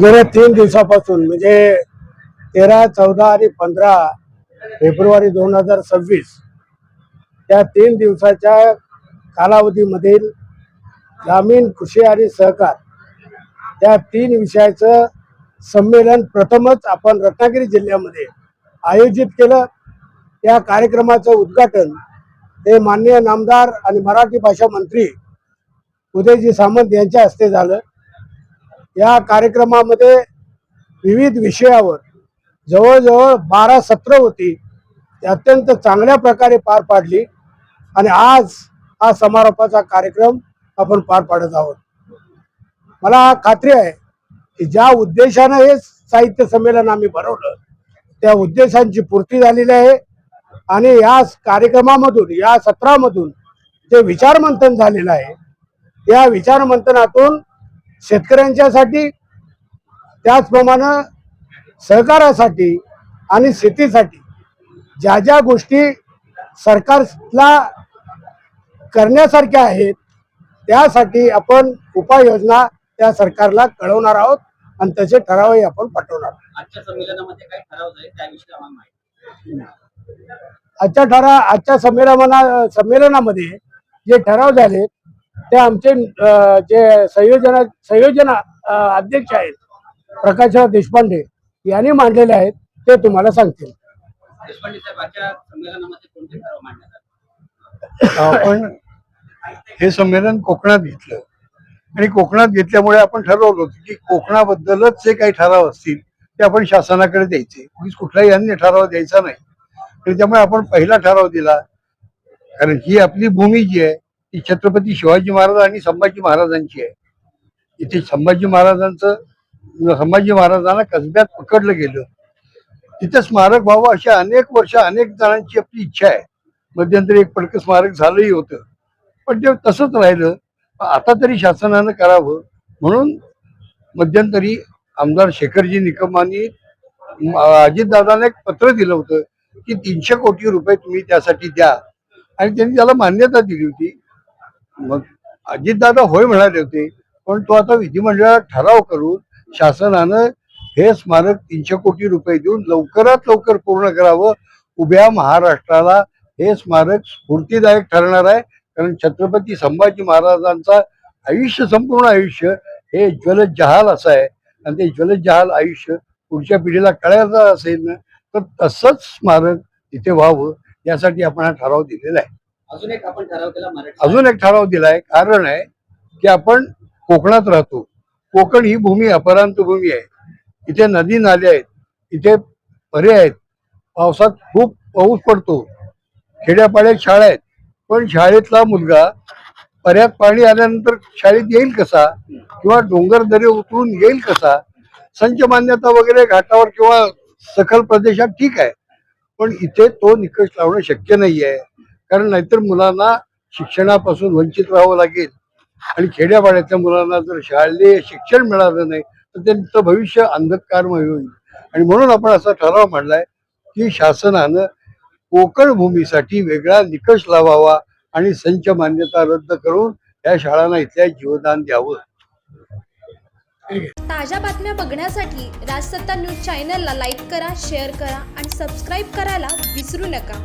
गेल्या तीन दिवसापासून म्हणजे तेरा चौदा आणि पंधरा फेब्रुवारी दोन हजार सव्वीस या तीन दिवसाच्या कालावधीमधील ग्रामीण कृषी आणि सहकार या तीन विषयाचं संमेलन प्रथमच आपण रत्नागिरी जिल्ह्यामध्ये आयोजित केलं. या कार्यक्रमाचं उद्घाटन हे माननीय नामदार आणि मराठी भाषा मंत्री उदयजी सामंत यांच्या हस्ते झालं. या कार्यक्रमामध्ये विविध विषयावर जवळजवळ बारा सत्र होती. ती अत्यंत चांगल्या प्रकारे पार पाडली आणि आज हा समारोपाचा कार्यक्रम आपण पार पाडत आहोत. मला खात्री आहे की ज्या उद्देशानं हे साहित्य संमेलन आम्ही भरवलं त्या उद्देशांची पूर्ती झालेली आहे आणि या कार्यक्रमामधून या सत्रामधून जे विचारमंथन झालेलं आहे या विचारमंथनातून शेतकऱ्यांच्यासाठी त्याचप्रमाणे सहकारासाठी आणि शेतीसाठी ज्या ज्या गोष्टी सरकारला करण्यासारख्या आहेत त्यासाठी आपण उपाययोजना त्या सरकारला कळवणार आहोत आणि त्याचे ठरावही आपण पाठवणार आहोत. आजच्या ठराव आजच्या संमेलना संमेलनामध्ये जे ठराव झाले ते आमचे जे संयोजना संयोजना अध्यक्ष आहेत प्रकाशराव देशपांडे यांनी मांडलेले आहेत ते तुम्हाला सांगतील. आपण हे संमेलन कोकणात घेतलं. आणि कोकणात घेतल्यामुळे आपण ठरवलं होतं की कोकणाबद्दलच जे काही ठराव असतील ते आपण शासनाकडे द्यायचे. कुठलाही अन्य ठराव द्यायचा नाही. आणि त्यामुळे आपण पहिला ठराव दिला. कारण ही आपली भूमी जी आहे ती छत्रपती शिवाजी महाराज आणि संभाजी महाराजांची आहे. इथे संभाजी महाराजांचं संभाजी महाराजांना कसब्यात पकडलं गेलं. तिथं स्मारक व्हावं अशा अनेक वर्ष अनेक जणांची आपली इच्छा आहे. मध्यंतरी एक पडकं स्मारक झालंही होतं. पण ते तसंच राहिलं. आता तरी शासनानं करावं. म्हणून मध्यंतरी आमदार शेखरजी निकमांनी अजितदादांना एक पत्र दिलं होतं की तीनशे कोटी रुपये तुम्ही त्यासाठी द्या. आणि त्यांनी त्याला मान्यता दिली होती. मग अजितदादा होय म्हणाले होते पण तो आता विधिमंडळात ठराव करून शासनानं हे स्मारक तीनशे कोटी रुपये देऊन लवकरात लवकर पूर्ण करावं उभ्या महाराष्ट्राला हे स्मारक स्फूर्तीदायक ठरणार आहे. कारण छत्रपती संभाजी महाराजांचा आयुष्य संपूर्ण आयुष्य हे ज्वलत जहाल असं आहे. आणि ते ज्वलत जहाल आयुष्य पुढच्या पिढीला कळायचं असेल ना तर तसंच स्मारक तिथे व्हावं यासाठी आपण हा ठराव दिलेला आहे. अजून एक आपण ठराव केला मराठी अजून एक ठराव दिलाय कारण आहे की आपण कोकणात राहतो. कोकण ही भूमी अपरांत भूमी आहे. इथे नदी नाले आहेत. इथे परे आहेत. पावसात खूप पाऊस पडतो. खेड्यापाड्यात शाळा आहेत. पण शाळेतला मुलगा पर्यात पाणी आल्यानंतर शाळेत येईल कसा? किंवा डोंगर दरे उतरून येईल कसा? संच मान्यता वगैरे घाटावर किंवा सखल प्रदेशात ठीक आहे. पण इथे तो निकष लावणं शक्य नाही आहे कारण नाहीतर मुलांना शिक्षणापासून वंचित राहावं लागेल. आणि खेड्यापाड्यातल्या मुलांना जर शालेय शिक्षण मिळालं नाही तर त्यांचं भविष्य अंधकारमय होईल. आणि म्हणून आपण असा ठराव मांडलाय की शासनानं कोकण भूमीसाठी वेगळा निकष लावावा आणि संच मान्यता रद्द करून या शाळांना इथल्या जीवदान द्यावं. ताज्या बातम्या बघण्यासाठी राजसत्ता न्यूज चॅनलला लाईक करा शेअर करा आणि सबस्क्राईब करायला विसरू नका.